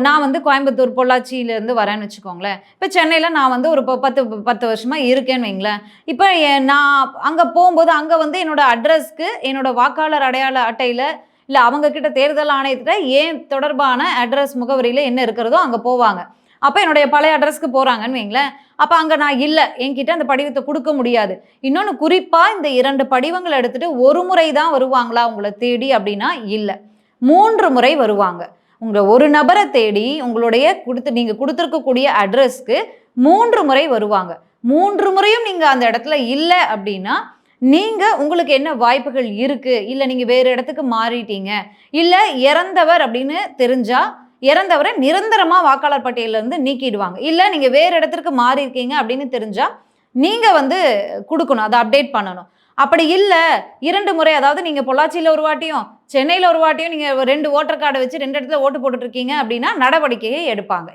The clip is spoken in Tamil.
நான் வந்து கோயம்புத்தூர் பொள்ளாச்சியிலேருந்து வரேன்னு வச்சுக்கோங்களேன். இப்போ சென்னையில் நான் வந்து ஒரு ப- பத்து பத்து வருஷமாக இருக்கேன்னு வைங்களேன். இப்போ நான் அங்கே போகும்போது அங்கே வந்து என்னோடய அட்ரஸ்க்கு என்னோடய வாக்காளர் அடையாள அட்டையில் இல்லை அவங்கக்கிட்ட தேர்தல் ஆணையத்தில் ஏன் தொடர்பான அட்ரஸ் முகவரியில் என்ன இருக்கிறதோ அங்கே போவாங்க. அப்போ என்னுடைய பழைய அட்ரஸ்க்கு போகிறாங்கன்னு வைங்களேன். அப்போ அங்கே நான் இல்லை. என்கிட்ட அந்த படிவத்தை கொடுக்க முடியாது. இன்னொன்று குறிப்பாக இந்த இரண்டு படிவங்களை எடுத்துகிட்டு ஒரு முறை தான் வருவாங்களா உங்களை தேடி அப்படின்னா இல்லை. மூன்று முறை வருவாங்க. உங்களை ஒரு நபரை தேடி உங்களுடைய கொடுத்து நீங்கள் கொடுத்துருக்கக்கூடிய அட்ரஸ்க்கு மூன்று முறை வருவாங்க. மூன்று முறையும் நீங்கள் அந்த இடத்துல இல்லை அப்படின்னா நீங்கள் உங்களுக்கு என்ன வாய்ப்புகள் இருக்குது இல்லை நீங்கள் வேறு இடத்துக்கு மாறிட்டீங்க. இல்லை இறந்தவர் அப்படின்னு தெரிஞ்சால் இறந்தவரை நிரந்தரமாக வாக்காளர் பட்டியலேருந்து நீக்கிடுவாங்க. இல்லை நீங்கள் வேறு இடத்திற்கு மாறி இருக்கீங்க அப்படின்னு தெரிஞ்சால் நீங்கள் வந்து கொடுக்கணும் அதை அப்டேட் பண்ணணும். அப்படி இல்லை இரண்டு முறை அதாவது நீங்கள் பொள்ளாச்சியில் ஒரு வாட்டியும் சென்னையில் ஒரு வாட்டியும் நீங்கள் ரெண்டு ஓட்டர் கார்டை வச்சு ரெண்டு இடத்துல ஓட்டு போட்டுட்ருக்கீங்க அப்படின்னா நடவடிக்கையை எடுப்பாங்க.